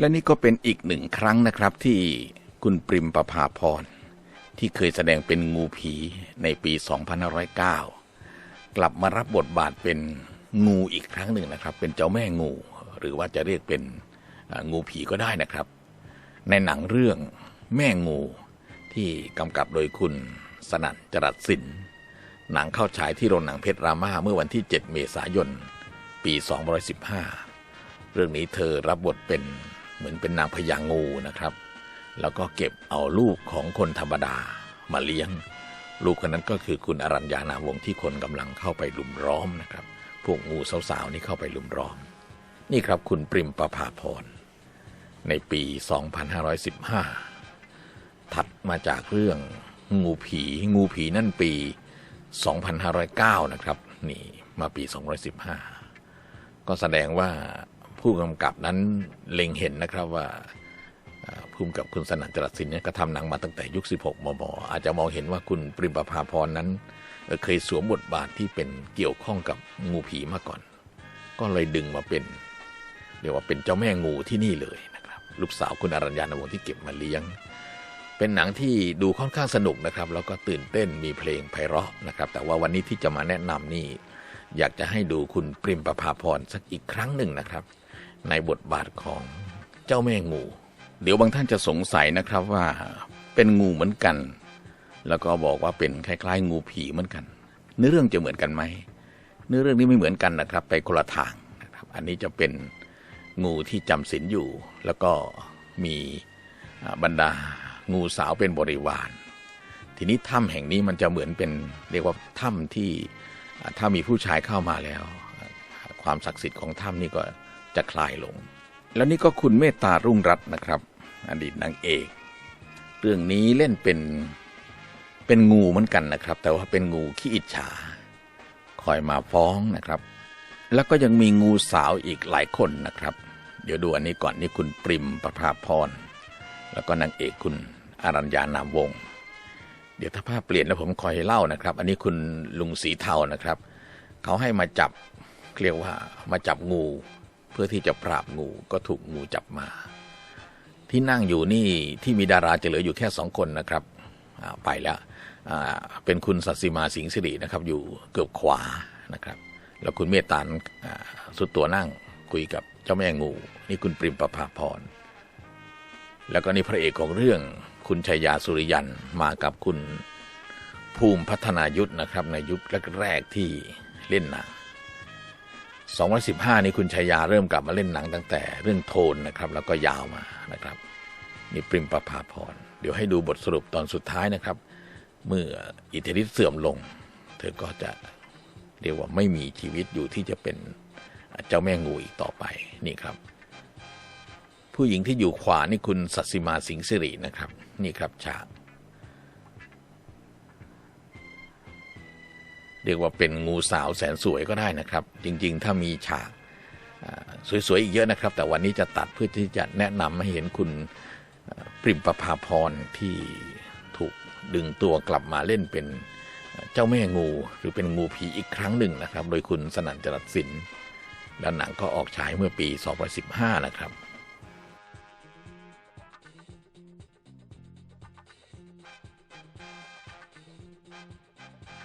และนี่ก็เป็นอีกหนึ่งครั้งนะครับที่คุณปริมประภาพร ที่เคยแสดงเป็นงูผีในปี 2509 กลับมารับบทบาทเป็นงูอีกครั้งหนึ่งนะครับ เป็นเจ้าแม่งู หรือว่าจะเรียกเป็นงูผีก็ได้นะครับ ในหนังเรื่องแม่งูที่กำกับโดยคุณสนั่นจรัสสิน หนังเข้าฉายที่โรงหนังเพชรรามาเมื่อวันที่ 7 เมษายน ปี 2515 เรื่องนี้เธอรับบทเป็น เหมือนเป็นนางพญางูนะครับ แล้วก็เก็บเอาลูกของคนธรรมดามาเลี้ยง ลูกคนนั้นก็คือคุณอรัญญานาวงศ์ที่คนกำลังเข้าไปลุมล้อมนะครับ พวกงูสาวๆนี่เข้าไปลุมล้อม นี่ครับคุณปริมประภาพรในปี 2515 ถัดมาจากเรื่องงูผี งูผีนั่นปี 2509 นะครับ นี่มาปี215 ก็แสดงว่า ผู้กำกับนั้นเล็งเห็นนะครับว่าอ่าภูมิกับคุณสนั่นจรัสสินเนี่ยก็ทำหนังมาตั้งแต่ยุค 16 มม อาจจะมองเห็นว่าคุณปริมประภาพรนั้น เคยสวมบทบาทที่เป็นเกี่ยวข้องกับงูผีมาก่อน ก็เลยดึงมาเป็นเรียกว่าเป็นเจ้าแม่งูที่นี่เลยนะครับ ลูกสาวคุณอรัญญานวงศ์ที่เก็บมาเลี้ยง เป็นหนังที่ดูค่อนข้างสนุกนะครับ แล้วก็ตื่นเต้นมีเพลงไพเราะนะครับ แต่ว่าวันนี้ที่จะมาแนะนำนี่อยากจะให้ดูคุณปริมประภาพรสักอีกครั้งหนึ่งนะครับ ในบทบาทของเจ้าแม่งู เดี๋ยวบางท่านจะสงสัยนะครับว่าเป็นงูเหมือนกัน แล้วก็บอกว่าเป็นคล้ายๆ งูผีเหมือนกัน เนื้อเรื่องจะเหมือนกันไหมเนื้อเรื่องนี้ไม่เหมือนกันนะครับ ไปคนละทางนะครับ อันนี้จะเป็นงูที่จำศีลอยู่ แล้วก็มีบรรดางูสาวเป็นบริวาร ทีนี้ถ้ำแห่งนี้มันจะเหมือนเป็นเรียกว่าถ้ำที่ถ้ามีผู้ชายเข้ามาแล้ว ความศักดิ์สิทธิ์ของถ้ำนี่ก็ จะคลายลง แล้วนี่ก็คุณเมตตารุ่งรัตน์นะครับ อดีตนางเอก เรื่องนี้เล่นเป็นเป็นงูเหมือนกันนะครับ แต่ว่าเป็นงูขี้อิจฉา คอยมาฟ้องนะครับ แล้วก็ยังมีงูสาวอีกหลายคนนะครับ เดี๋ยวดูอันนี้ก่อนนี่คุณปริมประภาพร แล้วก็นางเอกคุณอารัญญานามวง เดี๋ยวถ้าภาพเปลี่ยนแล้วผมคอยเล่านะครับ อันนี้คุณลุงสีเทานะครับ เขาให้มาจับเรียกว่ามาจับงู เพื่อที่จะปราบงูก็ถูกงูจับมา ที่นั่งอยู่นี่ที่มีดาราจะเหลืออยู่แค่สองคนนะครับไปแล้วเป็นคุณสัตสิมาสิงสิรินะครับอยู่เกือบขวานะครับ แล้วคุณเมตตานอ่าสุดตัวนั่งคุยกับเจ้าแม่งู นี่คุณปริมประภาพรแล้วก็นี่พระเอกของเรื่องคุณชัยยาสุริยันมากับคุณภูมิพัฒนายุทธนะครับในยุคแรกๆที่เล่นหนัง 2015 นี่คุณชัยยาเริ่มกลับมาเล่นหนังตั้งแต่เรื่องโทนนะครับ แล้วก็ยาวมานะครับนี่ปริมประภาพร เดี๋ยวให้ดูบทสรุปตอนสุดท้ายนะครับ เมื่ออิทธิฤทธิ์เสื่อมลง เธอก็จะเรียกว่าไม่มีชีวิตอยู่ที่จะเป็นเจ้าแม่งูอีกต่อไปนี่ครับ ผู้หญิงที่อยู่ขวานี่คุณสัตสิมาสิงสิรินะครับ นี่ครับฉาก เรียกว่าเป็นงูสาวแสนสวยก็ได้นะครับ จริงๆ ถ้ามีฉากสวยๆ อีกเยอะนะครับ แต่วันนี้จะตัดเพื่อที่จะแนะนำให้เห็นคุณปริมประภาพรที่ถูกดึงตัวกลับมาเล่นเป็นเจ้าแม่งูหรือเป็นงูผีอีกครั้งหนึ่งนะครับ โดยคุณสนั่นจรัสสิน แล้วหนังก็ออกฉายเมื่อปี 2015 นะครับ